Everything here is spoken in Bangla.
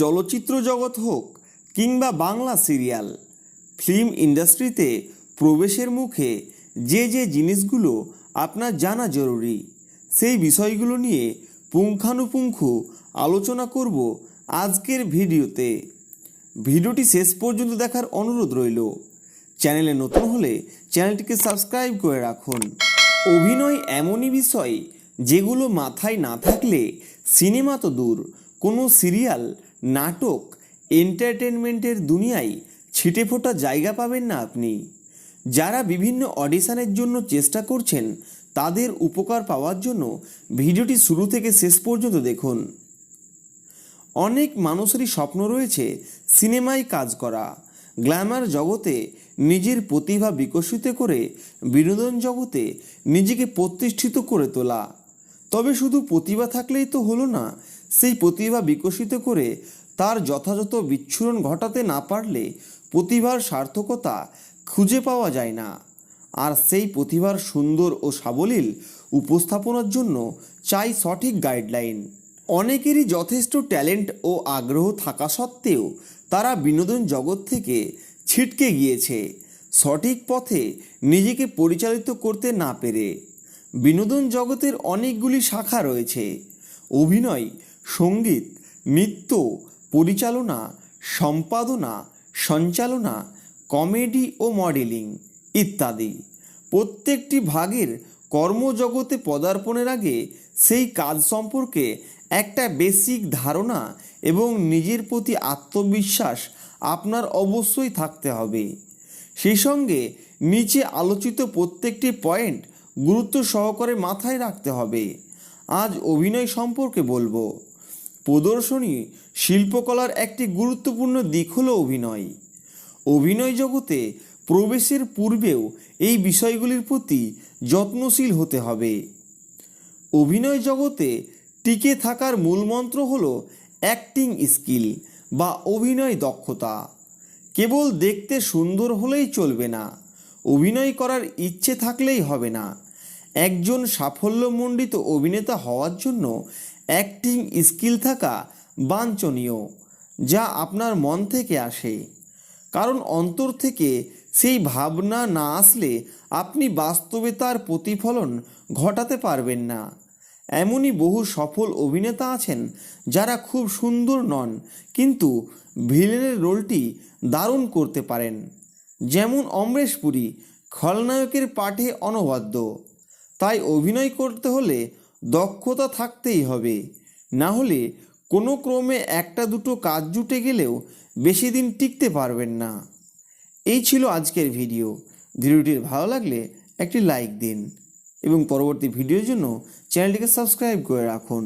চলচ্চিত্র জগৎ হোক কিংবা বাংলা সিরিয়াল, ফিল্ম ইন্ডাস্ট্রিতে প্রবেশের মুখে যে যে জিনিসগুলো আপনার জানা জরুরি, সেই বিষয়গুলো নিয়ে পুঙ্খানুপুঙ্খ আলোচনা করব আজকের ভিডিওতে। ভিডিওটি শেষ পর্যন্ত দেখার অনুরোধ রইল। চ্যানেলে নতুন হলে চ্যানেলটিকে সাবস্ক্রাইব করে রাখুন। অভিনয় এমনই বিষয় যেগুলো মাথায় না থাকলে সিনেমা তো দূর, কোনো সিরিয়াল নাটক এন্টারটেনমেন্টের দুনিয়ায় ছিটে ফোটা জায়গা পাবেন না আপনি। যারা বিভিন্ন অডিশনের জন্য চেষ্টা করছেন, তাদের উপকার পাওয়ার জন্য ভিডিওটি শুরু থেকে শেষ পর্যন্ত দেখুন। অনেক মানুষেরই স্বপ্ন রয়েছে সিনেমায় কাজ করা। গ্ল্যামার জগতে নিজের প্রতিভা বিকশিত করে বিনোদন জগতে নিজেকে প্রতিষ্ঠিত করে তোলা। তবে শুধু প্রতিভা থাকলেই তো হলো না সেই প্রতিভা বিকশিত করে তার যথাযথ বিচ্ছুরণ ঘটাতে না পারলে প্রতিভার সার্থকতা খুঁজে পাওয়া যায় না। আর সেই প্রতিভার সুন্দর ও সাবলীল উপস্থাপনার জন্য চাই সঠিক গাইডলাইন। অনেকেরই যথেষ্ট ট্যালেন্ট ও আগ্রহ থাকা সত্ত্বেও তারা বিনোদন জগৎ থেকে ছিটকে গিয়েছে, সঠিক পথে নিজেকে পরিচালিত করতে না পেরে। বিনোদন জগতের অনেকগুলি শাখা রয়েছে। অভিনয় সংগীত, নৃত্য, পরিচালনা, সম্পাদনা, সঞ্চালনা, কমেডি ও মডেলিং ইত্যাদি। প্রত্যেকটি ভাগের কর্মজগতে পদার্পণের আগে সেই কাজ সম্পর্কে একটা বেসিক ধারণা এবং নিজের প্রতি আত্মবিশ্বাস আপনার অবশ্যই থাকতে হবে। সেই সঙ্গে নিচে আলোচিত প্রত্যেকটি পয়েন্ট গুরুত্ব সহকারে মাথায় রাখতে হবে। আজ অভিনয় সম্পর্কে বলব। প্রদর্শনী শিল্পকলার একটি গুরুত্বপূর্ণ দিক হলো অভিনয়। অভিনয় জগতে প্রবেশের পূর্বেও এই বিষয়গুলির প্রতি যত্নশীল হতে হবে। অভিনয় জগতে টিকে থাকার মূলমন্ত্র হল অ্যাক্টিং স্কিল বা অভিনয় দক্ষতা। কেবল দেখতে সুন্দর হলেই চলবে না, অভিনয় করার ইচ্ছে থাকলেই হবে না। একজন সাফল্যমণ্ডিত অভিনেতা হওয়ার জন্য অ্যাক্টিং স্কিল থাকা বাঞ্ছনীয়, যা আপনার মন থেকে আসে। কারণ অন্তর থেকে সেই ভাবনা না আসলে আপনি বাস্তবে তার প্রতিফলন ঘটাতে পারবেন না। এমনই বহু সফল অভিনেতা আছেন যারা খুব সুন্দর নন, কিন্তু ভিলেনের রোলটি দারুণ করতে পারেন। যেমন অমরেশ পুরী, খলনায়কের পাঠে অনবাদ্য। তাই অভিনয় করতে হলে দক্ষতা থাকতেই হবে। না হলে কোনো ক্রমে একটা দুটো কাজ জুটে গেলেও বেশি দিন টিকতে পারবেন না। এই ছিল আজকের ভিডিও। ভিডিওটির ভালো লাগলে একটি লাইক দিন এবং পরবর্তী ভিডিওর জন্য চ্যানেলটিকে সাবস্ক্রাইব করে রাখুন।